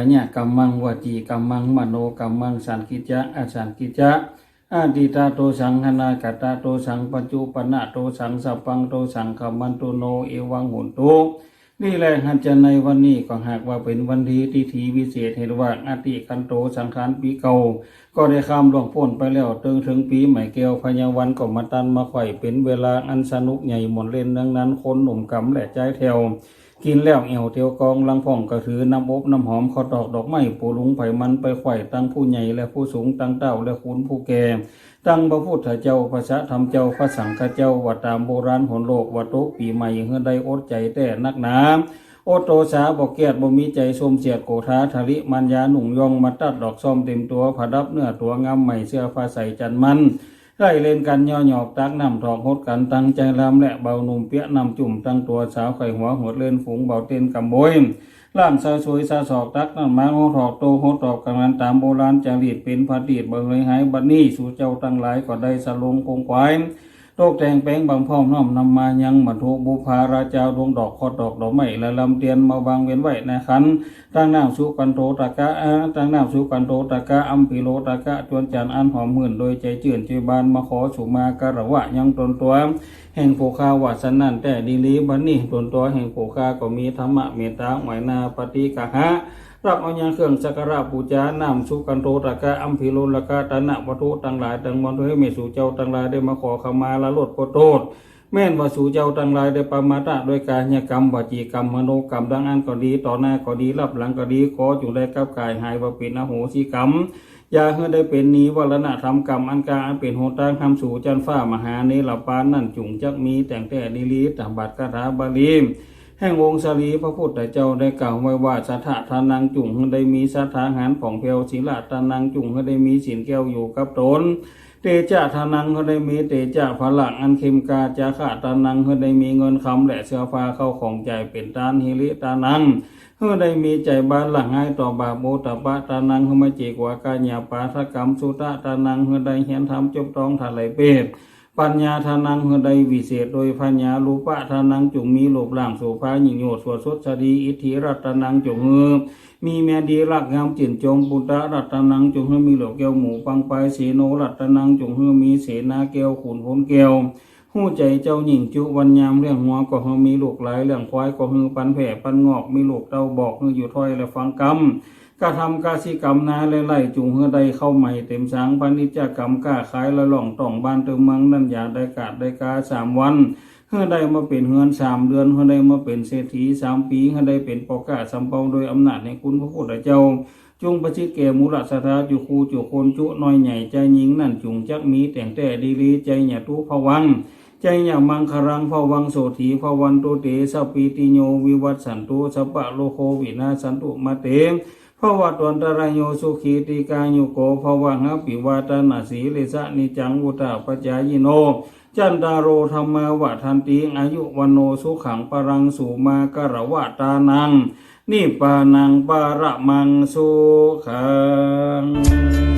ายะกัมมังวจีกัมมังมโนกัมมังสันกิจจะอสันกิจจะอาดิตาโตสังหนากตาโตสังปัจจุปนะโตสังสัพังโตสังขมันตุโนเอวังหุนตุนี่แหละหันจะในวันนี้ก็หากว่าเป็นวันที่ที่ทีวิเศษเห็นว่าอาติคันโตสังขารปีเก่า ก็ได้ข้ามล่วงพ้นไปแล้วตึงถึงปีใหม่เกลวพญาวันก็มาตันมาไข่เป็นเวลาอันสนุกใหญ่หมดเล่นดังนั้นคนหนุ่มกำและใจแถว กินแล้วเอวเตียวกองลังพ่องก็ถือน้ำอบน้ำหอมข้าวตอกดอกไม้ปูลุงไผ่มันไปไข่ตั้งผู้ใหญ่และผู้สูงตั้งเต้าและคุณผู้แก่ตั้งพระพุทธเจ้าพระชะธรรมเจ้าพระสังฆเจ้าวัดตามโบราณหนโลกวัดโตปีใหม่เฮือได้อดใจแต่นักหนาโอโตสาบอกเกียรติบ่มีใจสมเสียดโกธาทะลิมันยาหนุ่งยองมาตัดดอกส้มเต็มตัวผดับเนื้อตัวงามใหม่เสื้อผ้าใส่จันมัน ไล่เล่นกันย่อหยอกตักนำถอกหดกันตั้งใจลำและเบาหนุ่มเปียนำจุ่มตั้งตัวสาวไข่หัวหัวเล่นฝูงเบาเต้นกำบยล่ามสาวสวยสาวสอกตักนั่นมาโหทอกโตโหตอกกันนั้นตามโบราณจารีตเป็นพระดีดเบยหายบัดนี้สู่เจ้าตั้งหลายก็ได้สลงคงควาย ตกแต่งแป้งบางพ่อมน้อมนำมายังบรรทุบุพาราจาดวงดอกคอดอกดอกไม้และลำเตียนมาวางเว้นไว้ในขันตั้งน้ำสุกันโตตะกะตั้งน้ำสุกันโตตะกะอัมพิโลตะกะจวนจันอันหอมหื่นโดยใจเจื่นจีบานมาขอสุมาการะวะยังตนตัว แห่งผูคาวาสนันแต่ดีลีบันนี้ตนตัวแห่งผูคาก็มีธรรมะเมตตาหมายนาปฏิกะหะ รับเอายางเครื่องสักการะปูจานำสุกันโตตะกะอัมพิโลละกะตนะวัตุตั้งหลายตังมนต์ให้เมสูเจ้าตั้งหลายได้มาขอขมาละลดก็โทษแม่นว่าสู่เจ้าตั้งหลายได้ปามาตะโดยการยกรรมวจีกรรมมโนกรรมดังอันก็ดีต่อหน้าก็ดีรับหลังก็ดีขอจงได้กับกายหายว่าเป็นอโหสิกรรมอย่าให้ได้เป็นนี้วรณะธรรมกรรมอันกาอันเป็นโหตางคำสู่จันฟ้ามหาเนรปานนั่นจุงจักมีแต่งแต่ดีลีตบัดคาถาบาลี แห่งวงศลีพระพุทธเจ้าได้กล่าวไว้ว่าสัทธะทานังจุงได้มีสัทธาหารของเพลศีลทานังจุงได้มีสินแก้วอยู่กับตนเตจ่าทานังได้มีเตจ่าพลังอันเข็มกาจาขาตานังได้มีเงินคำและเสื้อผ้าเข้าของใจเป็นตานฮิริตานังให้ได้มีใจบานหลังให้ต่อบาปโมตปะตานังให้มาเจกว่ากาญาปาทกรรมสุตะตานังให้ได้เห็นธรรมจบต้องทะเลเปต ปัญญาทานังเฮอใดวิเศษ โดยปัญญารูปะทานังจุงมีโลบล่างโสภาหญิงโยสวดสดสดีอิทธิรัตนังจงเฮอมีแม่ดีรักงามจินจงปุตตะรัตนังจงเฮอมีโลกแก้วหมูปังไปเสโนรัตนังจงเฮอมีเสนาแก้วขุนพลแก้วหู้ใจเจ้าหญิงจุวันยามเรื่องหัวก็เฮอมีลูกหลายเรื่องควายก็เฮอปันแผ่ปันงอกมีลูกเต้าบอกเฮออยู่ถ้อยและฟังกรรม กระทำกาสิกรรมนาและไล่จุงเฮือใดเข้าใหม่เต็มสางพันิจกรรมก้าขายละล่องต่องบ้านเติมเมืองนั่นอย่าได้กาดได้กาสามวันเฮือใดมาเป็นเฮือนสามเดือนเฮือใดมาเป็นเศรษฐีสามปีเฮือใดเป็นปอกาสัมเปาโดยอำนาจแห่งคุณพระพุทธเจ้าจงประชิดแก่มูลสถาจุคูจุคนจุน้อยใหญ่ใจหญิงนั่นจุงจักมีแต่งแต่ดีลีใจหยาทุภวังใจอย่างมังคารังภวังโสถีภวันตุเตสปีติโยวิวัตสันตุสัปปะโลโควินาสันตุมาเต ภวะตวันตรายโยสุขีติกายุโกภวังหปิวาตนาสีเลสะนิจังวุตาปจายโน จันตารโรธรรมาวะทันติอายุวันโนสุขังปรังสุมากรวะตานังนิปานังปาระมังสุขัง